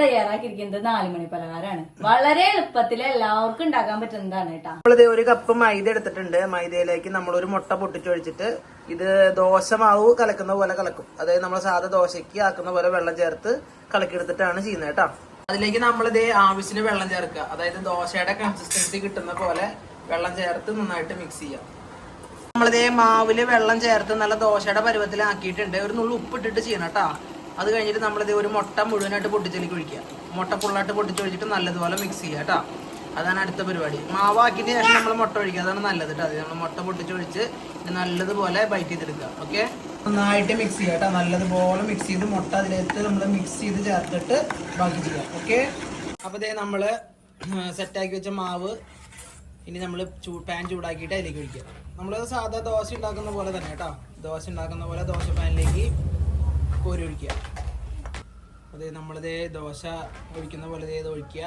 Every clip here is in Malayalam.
തയ്യാറാക്കിയിരിക്കുന്നത് നാലുമണി പലഹാരമാണ്. വളരെ എളുപ്പത്തിൽ എല്ലാവർക്കും ഉണ്ടാക്കാൻ പറ്റുന്നതാണ് കേട്ടോ. നമ്മളിത് ഒരു കപ്പ് മൈദ എടുത്തിട്ടുണ്ട്. മൈദയിലേക്ക് നമ്മൾ ഒരു മുട്ട പൊട്ടിച്ചൊഴിച്ചിട്ട് ഇത് ദോശ മാവ് കലക്കുന്ന പോലെ കലക്കും. അതായത് നമ്മൾ സാധാ ദോശയ്ക്ക് ആക്കുന്ന പോലെ വെള്ളം ചേർത്ത് കലക്കിയെടുത്തിട്ടാണ് ചെയ്യുന്നത് കേട്ടോ. അതിലേക്ക് നമ്മളിത് ആവശ്യത്തിന് വെള്ളം ചേർക്കുക. അതായത് ദോശയുടെ കൺസിസ്റ്റൻസി കിട്ടുന്ന പോലെ വെള്ളം ചേർത്ത് നന്നായിട്ട് മിക്സ് ചെയ്യാം നമ്മളിതേ മാവിൽ വെള്ളം ചേർത്ത് നല്ല ദോശയുടെ പരുവത്തിലാക്കിയിട്ടുണ്ട്. ഒരു നുള്ളു ഉപ്പിട്ടിട്ട് ചെയ്യണം കേട്ടോ. അത് കഴിഞ്ഞിട്ട് നമ്മളിത് ഒരു മുട്ട മുഴുവനായിട്ട് പൊട്ടിച്ചതിലേക്ക് ഒഴിക്കുക. മുട്ട ഫുള്ളായിട്ട് പൊട്ടിച്ചൊഴിച്ചിട്ട് നല്ലതുപോലെ മിക്സ് ചെയ്യുക കേട്ടോ. അതാണ് അടുത്ത പരിപാടി. മാവാക്കിന്റെ ശേഷം നമ്മൾ മുട്ട ഒഴിക്കുക. അതാണ് നല്ലത് കേട്ടോ. അത് നമ്മൾ മുട്ട പൊട്ടിച്ചൊഴിച്ച് ഇത് നല്ലതുപോലെ ബൈറ്റ് ചെയ്തെടുക്കുക. ഓക്കെ നന്നായിട്ട് മിക്സ് ചെയ്യുക കേട്ടോ. നല്ലതുപോലെ മിക്സ് ചെയ്ത് മുട്ട അതിലേക്ക് നമ്മൾ മിക്സ് ചെയ്ത് ചേർത്തിട്ട് ബാക്കി ചെയ്യാം ഓക്കെ അപ്പോൾ ഇതേ നമ്മൾ സെറ്റാക്കി വെച്ച മാവ് ഇനി നമ്മൾ ചൂ പാൻ ചൂടാക്കിയിട്ട് അതിലേക്ക് ഒഴിക്കുക. നമ്മൾ സാധാ ദോശ ഉണ്ടാക്കുന്ന പോലെ തന്നെ കേട്ടോ. ദോശ ഉണ്ടാക്കുന്ന പോലെ ദോശ പാനിലേക്ക് ഒഴിക്കുക. അതേ നമ്മളിതേ ദോശ ഒഴിക്കുന്ന പോലെ ഇത് ഒഴിക്കുക.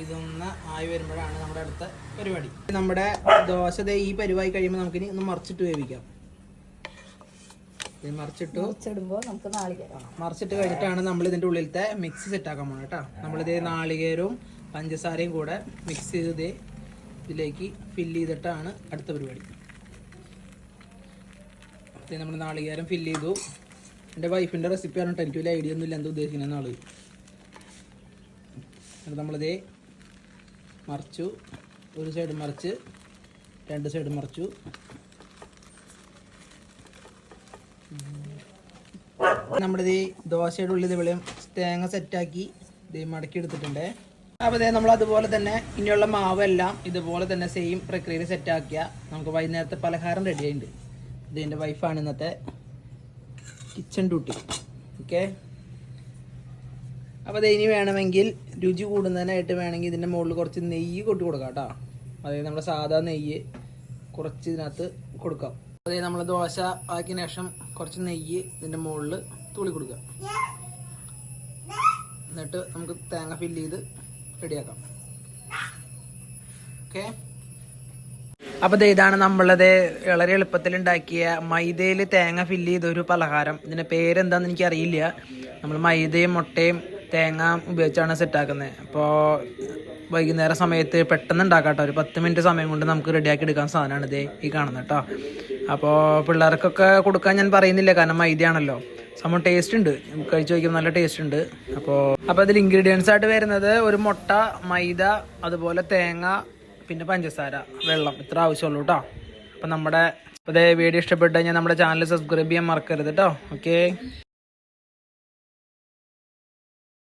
ഇതൊന്ന് ആയി വരുമ്പോഴാണ് നമ്മുടെ അടുത്ത പരിപാടി. നമ്മുടെ ദോശ ദേ ഈ പരിവായി കഴിയുമ്പോൾ നമുക്കിനി ഒന്ന് മറിച്ചിട്ട് വേവിക്കാം. മറിച്ചിട്ടു നമുക്ക് മറിച്ചിട്ട് കഴിഞ്ഞിട്ടാണ് നമ്മൾ ഇതിന്റെ ഉള്ളിലത്തെ മിക്സ് സെറ്റ് ആക്കാൻ പോകുന്നത് കേട്ടോ നമ്മളിതേ നാളികേരവും പഞ്ചസാരയും കൂടെ മിക്സ് ചെയ്ത് ഇതിലേക്ക് ഫില്ല് ചെയ്തിട്ടാണ് അടുത്ത പരിപാടി. നമ്മൾ നാളികേരം ഫില്ല് ചെയ്തു. എന്റെ വൈഫിന്റെ റെസിപ്പി പറഞ്ഞിട്ട് എനിക്ക് വലിയ ഐഡിയ ഒന്നുമില്ല. എന്താ ഉദ്ദേശിക്കുന്ന ആൾ എന്നിട്ട് നമ്മളിതേ മറിച്ചു. ഒരു സൈഡ് മറിച്ച് രണ്ട് സൈഡ് മറിച്ചു. നമ്മുടെ ഈ ദോശയുടെ ഉള്ളിൽ ഇവിടെയും തേങ്ങ സെറ്റാക്കി ഇത് മടക്കി എടുത്തിട്ടുണ്ട്. അപ്പോൾ ഇതേ നമ്മൾ അതുപോലെ തന്നെ ഇനിയുള്ള മാവെല്ലാം ഇതുപോലെ തന്നെ സെയിം പ്രക്രിയയിൽ സെറ്റാക്കിയ നമുക്ക് വൈകുന്നേരത്തെ പലഹാരം റെഡി ആയിട്ടുണ്ട്. ഇത് എന്റെ വൈഫാണ് ഇന്നത്തെ. കിച്ചൺ ഡ്യൂട്ടി ഓക്കെ അപ്പോൾ ഇനി വേണമെങ്കിൽ രുചി കൂടുന്നതിനായിട്ട് വേണമെങ്കിൽ ഇതിന്റെ മുകളിൽ കുറച്ച് നെയ്യ് കൊട്ടി കൊടുക്കാം കേട്ടോ. അതായത് നമ്മുടെ സാധാ നെയ്യ് കുറച്ച് ഇതിനകത്ത് കൊടുക്കാം. അതായത് നമ്മൾ ദോശ ആക്കിയ ശേഷം കുറച്ച് നെയ്യ് ഇതിന്റെ മുകളിൽ തൂളി കൊടുക്കുക. എന്നിട്ട് നമുക്ക് തേങ്ങ ഫില്ല് ചെയ്ത് റെഡിയാക്കാം ഓക്കെ അപ്പോൾ ഇതാണ് നമ്മളത് വളരെ എളുപ്പത്തിൽ ഉണ്ടാക്കിയ മൈദയിൽ തേങ്ങ ഫില്ല് ചെയ്ത ഒരു പലഹാരം. ഇതിന്റെ പേരെന്താന്ന് എനിക്ക് അറിയില്ല നമ്മൾ മൈദയും മുട്ടയും തേങ്ങ ഉപയോഗിച്ചാണ് സെറ്റാക്കുന്നത് അപ്പോൾ വൈകുന്നേരം സമയത്ത് പെട്ടെന്ന് ഉണ്ടാക്കാം കേട്ടോ ഒരു പത്ത് മിനിറ്റ് സമയം കൊണ്ട് നമുക്ക് റെഡിയാക്കി എടുക്കാൻ സാധനമാണ് ഇതേ ഈ കാണുന്നത് കേട്ടോ അപ്പോൾ പിള്ളേർക്കൊക്കെ കൊടുക്കാൻ ഞാൻ പറയുന്നില്ല കാരണം മൈദയാണല്ലോ. സംഭവം ടേസ്റ്റ് ഉണ്ട്. കഴിച്ചു നോക്കിയപ്പോൾ നല്ല ടേസ്റ്റ് ഉണ്ട്. അപ്പോൾ അപ്പോൾ അതിൽ ഇൻഗ്രീഡിയൻസ് ആയിട്ട് വരുന്നത് ഒരു മുട്ട മൈദ അതുപോലെ തേങ്ങ പിന്നെ പഞ്ചസാര വെള്ളം ഇത്ര ആവശ്യമുള്ളൂ കേട്ടോ അപ്പം നമ്മുടെ അതേ വീഡിയോ ഇഷ്ടപ്പെട്ട് കഴിഞ്ഞാൽ നമ്മുടെ ചാനൽ സബ്സ്ക്രൈബ് ചെയ്യാൻ മറക്കരുത് കേട്ടോ ഓക്കെ